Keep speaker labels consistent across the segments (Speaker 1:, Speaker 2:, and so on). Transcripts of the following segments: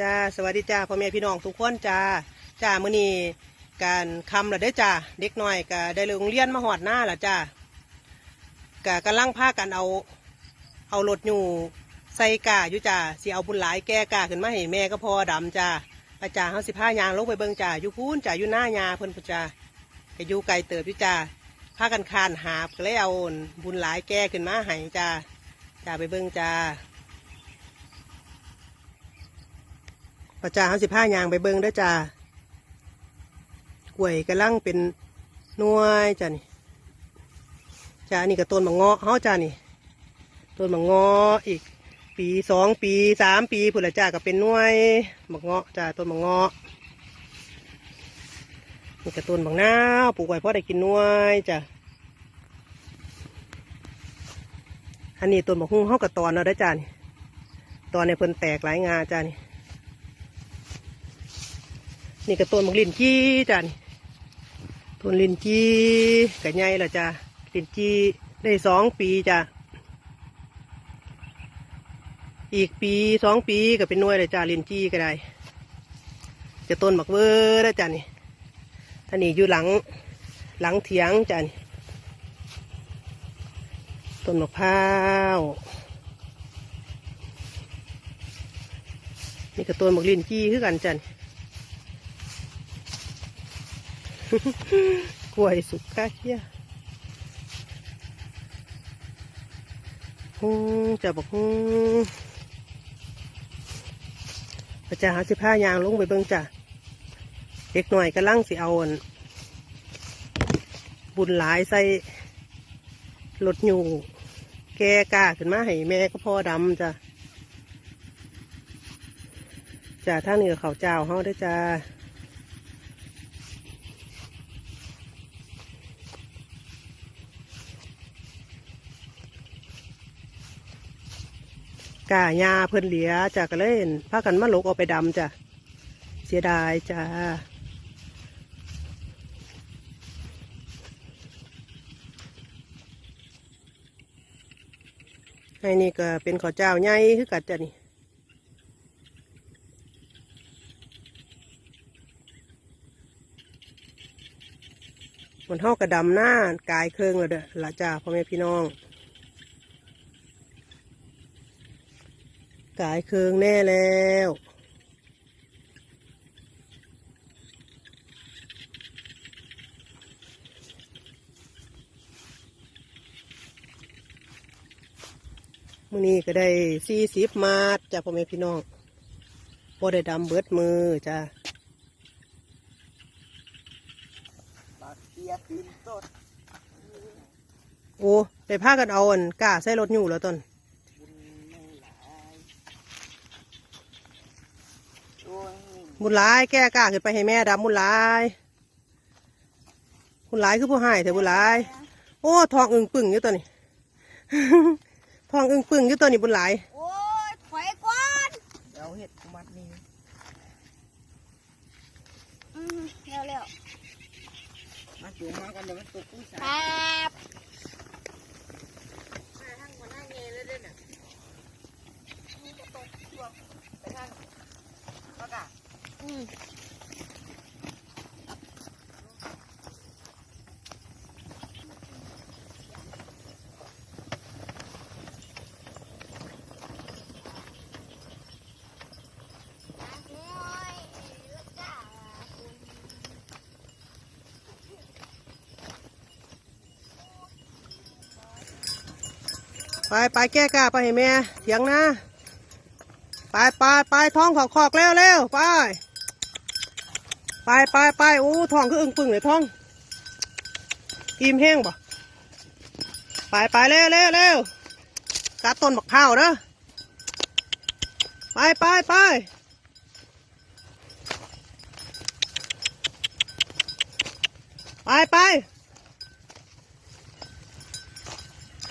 Speaker 1: จ้าสวัสดีจ้าพ่อแม่พี่น้องทุกคนจ้าจ้ามื้อนี้การคำละเด้จ้าเด็กน้อยก็ได้โรงเรียนมาหอดหน้าละจ้าก็กำลังพากันเอาเอารถอยู่ใส่กาอยู่จ้าสิเอาบุญหลายแก้กาขึ้นมาให้แม่ก็พอดำจ้าอาจารย์เฮาสิพายางลงไปเบิ่งจ้าอยู่พูนจ้าอยู่หน้ายาเพิ่นพุจ้าก็อยู่ไกลเติบอยู่จ้าพากันคานหาบก็เลยเอาบุญหลายแก้ขึ้นมาให้จ้าจ้าไปเบิ่งจ้า พระจ้าเขาสิผ้ายางไปเบิ้งเด้จ้ากล้วยกำลังเป็นนวยจ้านี่จ้านี่ก็ต้นมะเงาะเขาจ้านี่ต้นมะเงาะอีก ปีสองปีสามปีพุ่นละจ้าก็เป็นนวยมะเงาะจ้าต้นมะเงาะนี่ก็ต้นบางนาวปลูกไว้เพราะได้กินนวยจ้าอันนี้ต้นมะฮุ่งเขากับตอนเนาะเด้จ้านี่ตอนในเพิ่นแตกหลายงาจ้านี่ นี่ก็ต้นมักลินจี้จ้ะนี่ต้นลินจี้กะใหญ่ละจ้ะลินจี้ได้สองปีจ้ะอีกปีสองปีก็เป็นน่วยเลยจ้ะลินจี้ก็ได้ จะต้นมักเวอร์แล้วจ้ะนี่ท่านนี่อยู่หลังหลังเถียงจ้ะนี่ต้นมะพร้าวนี่ก็ต้นมักลินจี้คือกันจ้ะนี่ กล้วยสุกกาเคียฮูจะบอกฮูพระจาหาสิผ้ายางลงไปเบิ่งจ้ะเด็กหน่อยกำลังสิเอาอนบุญหลายใส่รถอยู่ แกกล้าขึ้นมาให้แม่ก็พ่อดำจ้ะจ้ะท่านี้กับเขาเจ้าเฮาเด้จ้า กาหญ้าเพิ่นเหลียจ้ะก็เลยพากันมาลกเอาไปดำจ้ะเสียดายจ้าให้นี่ก็เป็นข้าวเจ้าใหญ่คือกันจ้ะนี่มันเท่ากระดำหน้ากายเครื่องแล้วเด้อละจ้าพ่อแม่พี่น้อง กายเคืองแน่แล้วมื่อนี้ก็ได้สี่สิบมาทจากพ่อแม่พี่น้องพอได้ดำเบิดมือจ้า
Speaker 2: ปากเกียตีนต้น
Speaker 1: โอ้ได้พากันเอาอันก้าใส่รถอยู่แล้วตอน
Speaker 2: บุญไม่หลายโอ้ย
Speaker 1: บุญหลายแก้ก้าขึ้นไปให้แม่ดำบุญหลายบุญหลายคือผู้ให้แต่บุญหลาย โอ้ทองอึ่งปึ่งอยู่ตัวนี้ ทองอึ่งปึ่งอยู่ตัวนี้บุญหลาย
Speaker 3: โอ้ยถอยก่อน
Speaker 2: เดี๋ยวเห็ดกูมัดนี่
Speaker 3: อืมเร็วเร็ว
Speaker 2: มาจูงมากันเดี๋ยวมันตกกุ้ย
Speaker 3: ๆ
Speaker 2: สา
Speaker 3: ค
Speaker 2: ย
Speaker 3: รับ
Speaker 2: ทั้งคนหน้าเงยเลยเด้อน่ะนี่ก็ตกช่วงไปทางก็กะ
Speaker 3: อืม
Speaker 1: ไปไปแก้กาไปให้แม่เถียงนะ ไปไปไปท้องขอกขอกเร็วเร็วไป ไปไปไปโอ้ท้องคืออึ้งปึ่งเลยท้อง อิ่มแห้งบ่ไปไปเร็วเร็วเร็วกัดต้นบักข้าเด้อไปไปไปไปไป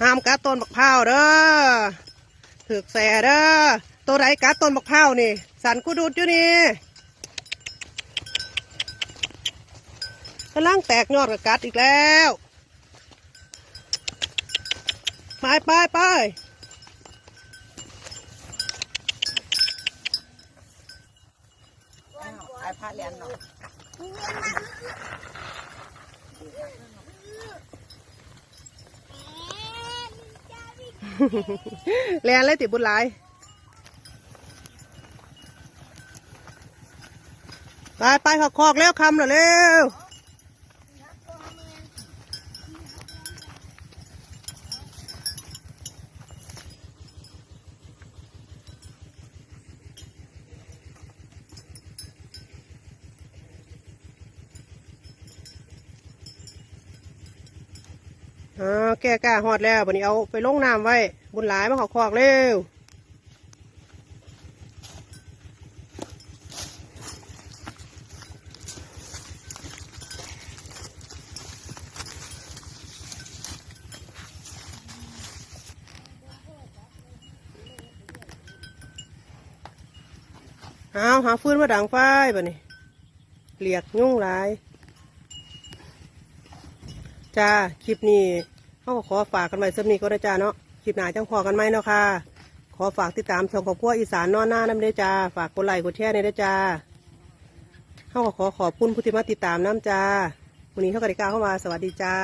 Speaker 1: ห้ามกัดต้นบักพร้าวเด้อถึกแสเด้อตัวไรกัดต้นบักพร้าวนี่ สันกูดูดอยู่นี่กำลังแตกยอดกับกัดอีกแล้วไปไปไปา
Speaker 2: เรียนเนาะ
Speaker 3: มีเงินมาจ้าพี่
Speaker 1: แลนเลยติบุญหลายไปไปขอกๆแล้วคำเหรอเร็ว อ่าแก้กล้าหอดแล้ววันนี้เอาไปลงน้ำไว้ บุญหลายมาขอคอกเร็วเอาหาฟื้นมาดังไฟบ่นี่เหลียกยุ่งหลาย จ้าคลิปนี้เขาขอฝากกันไว้สำนี้ก็ได้จ้าเนาะคลิปหนาจังพอกันไหมเนาะค่ะ ขอฝากติดตามช่องของพวกอีสานนอนหน้าน้ำเด้จ้า ฝากกดไลค์กดแชร์ในเด้จ้าเขาขอขอบคุณผู้ที่มาติดตามน้ำจ้าวันนี้เขาก็ได้กาเข้ามาสวัสดีจ้า